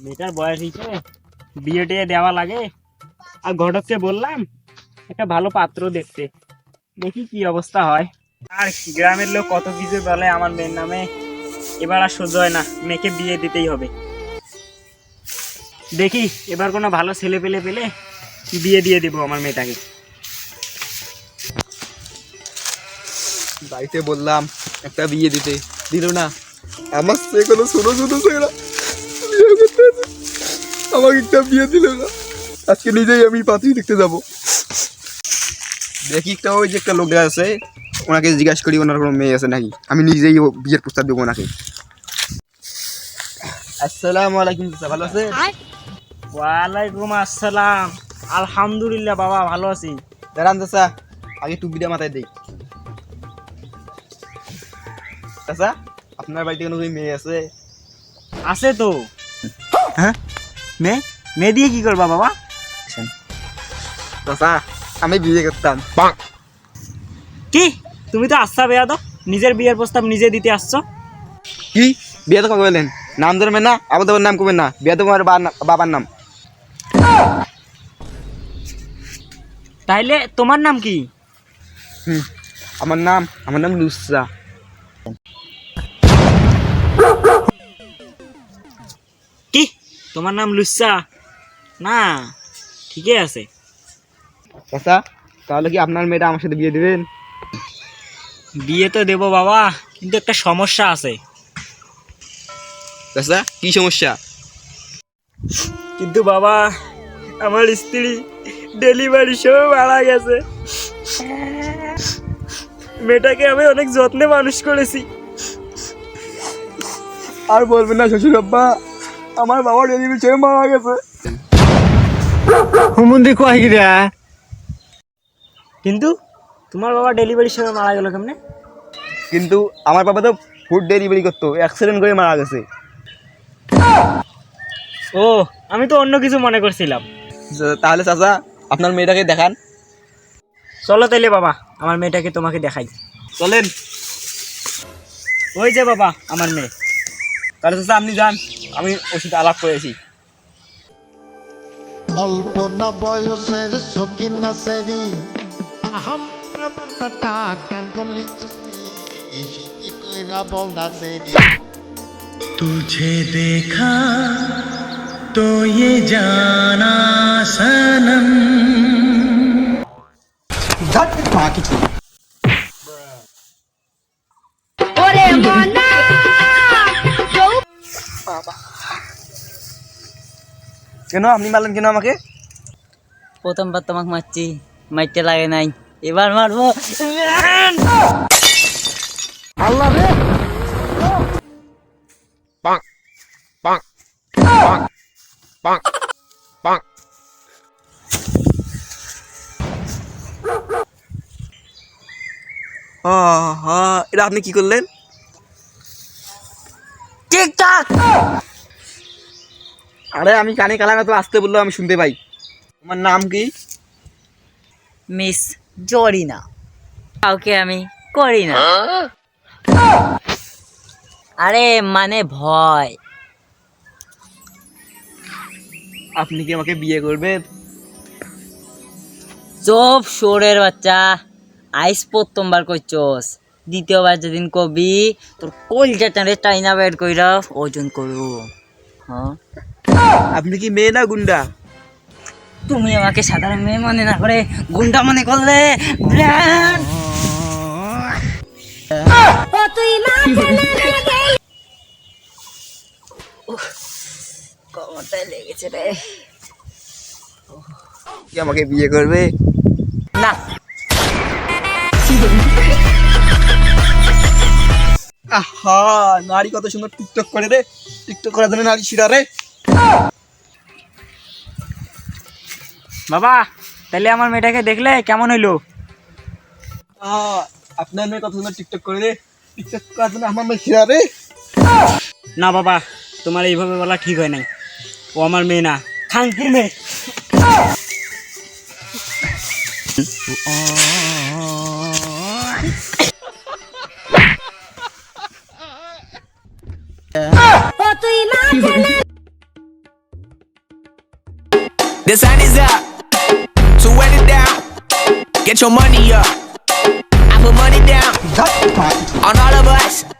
মেয়েটার বয়স হয়েছে। বিয়ে টিয়ে দেওয়া লাগে। আর ঘটককে বললাম, একটা ভালো পাত্র দেখতে। দেখি কি অবস্থা হয়। আর গ্রামের লোক কত কিছু বলে আমার মেয়ের নামে। এবার আর সহ্য হয় না, মেয়েকে বিয়ে দিতেই হবে। দেখি, এবার কোনো ভালো ছেলে পেলে পেলে বিয়ে দিয়ে দেবো আমার মেয়েটাকে। বাড়িতে বললাম, একটা বিয়ে দিতে। দিল না। আমার সে কোনো ছোটো ছেলেরা বিয়ে করতে আমাকে একটা বিয়ে দিল না। আজকে নিজেই আমি পাত্রী দেখতে যাব। দেখি একটা ওই যে একটা লোক আছে ওনাকে জিজ্ঞাসা করি ওনার কোনো মেয়ে আছে নাকি? আমি নিজেই বিয়ের প্রস্তাব দেবো ওনাকে। আসসালামু আলাইকুম ভালো আছে ওয়ালাইকুম আসসালাম। আলহামদুলিল্লাহ বাবা ভালো আছি। দাঁড়ান চাচা আগে টুপিটা মাথায় দেই। চাচা আপনার বাড়িতে কোনো মেয়ে আছে? আছে তো। হ্যাঁ? মেয়ে মেয়ে দিয়ে কি করবা বাবা? চাচা আমি বিয়ে করতাম। কি? তুমি তো আচ্ছা বেয়া তো নিজের বিয়ের প্রস্তাব নিজে দিতে আসছো। কি? বিয়ে তো কবে বললেন নাম ধরবেন না? আবার তোমার নাম করবেন না? বিয়ে তো তোমার বাবার নাম। তাইলে তোমার নাম কি? হুম। আমার নাম আমার নাম লুসা তোমার নাম লুসা? না ঠিকই আছে। চাচা তাহলে কি আপনার মেয়েটা আমার সাথে বিয়ে দিবেন? বিয়ে তো দেবো বাবা কিন্তু একটা সমস্যা আছে। চাচা কি সমস্যা? কিন্তু বাবা আমার স্ত্রী ডেলিভারি সময় মারা গেছে। মেয়েটাকে আমি অনেক যত্নে মানুষ করেছি। আর বলবেন না শ্বশুর আব্বা। আমার বাবা ডেলিভারি ছেড়ে মারা গেছে। হুমুন্দি কয় গিরা কিন্তু তোমার বাবা ডেলিভারির সময় মারা গেল কেমনে? কিন্তু আমার বাবা তো ফুড ডেলিভারি করতো অ্যাক্সিডেন্ট করে মারা গেছে। ও আমি তো অন্য কিছু মনে করছিলাম। তাহলে চাচা আপনার মেয়েটাকে দেখান। চলো তাইলে বাবা আমার মেয়েটাকে তোমাকে দেখাই। চলেন। ওই যে বাবা আমার মেয়ে। তাহলে চাচা আপনি যান। আমি ওষুধ আলাপ করেছি অল্প না বয়সের সকিন না সেরি আহাম প্রবণতা কেন করলি ইসি কইরা বল না সেরি तुझे देखा तो ये जाना सनम ওরে কেন? আপনি মারলেন কেন আমাকে? প্রথমবার তোমাকে মারছি মারতে লাগে নাই এবার মারবো। হ্যাঁ এটা আপনি কি করলেন? ঠিকঠাক। আরে আমি কানে কালামে তো আসতে বলল আমি শুনতে পাই। তোমার নাম কি? মিস জরিনা। কাউকে আমি করি না। আরে মানে ভয়। আপনি কি আমাকে বিয়ে করবেন? চোপ সোরের বাচ্চা। আইস প্রথমবার কইছস দ্বিতীয়বার যেদিন কবি তোর কলটা টানে টাইনা বের কইরা ওজন করু হ্যাঁ? আপনি কি মেয়ে না গুন্ডা? তুমি আমাকে সাধারণ মেয়ে মনে না করে গুন্ডা মনে করলে? লেগেছে রে। কি আমাকে বিয়ে করবে? না। আহা নারী কত সুন্দর টিকটক করে রে। টিকটক করার জন্য নারী শিরা রে। বাবা তাহলে আমার মেয়েটাকে দেখলে কেমন হইল? আহা, আপনার মেয়ে কত সুন্দর টিকটক করে রে। টিকটক করার জন্য আমার মেয়ে শিরা রে। না বাবা তোমার এইভাবে বলা ঠিক হয় নাই। ও আমার মেয়ে না খাঙ্কির মেয়ে। The sun is up, so wet it down. Get your money up. I put money down on all of us.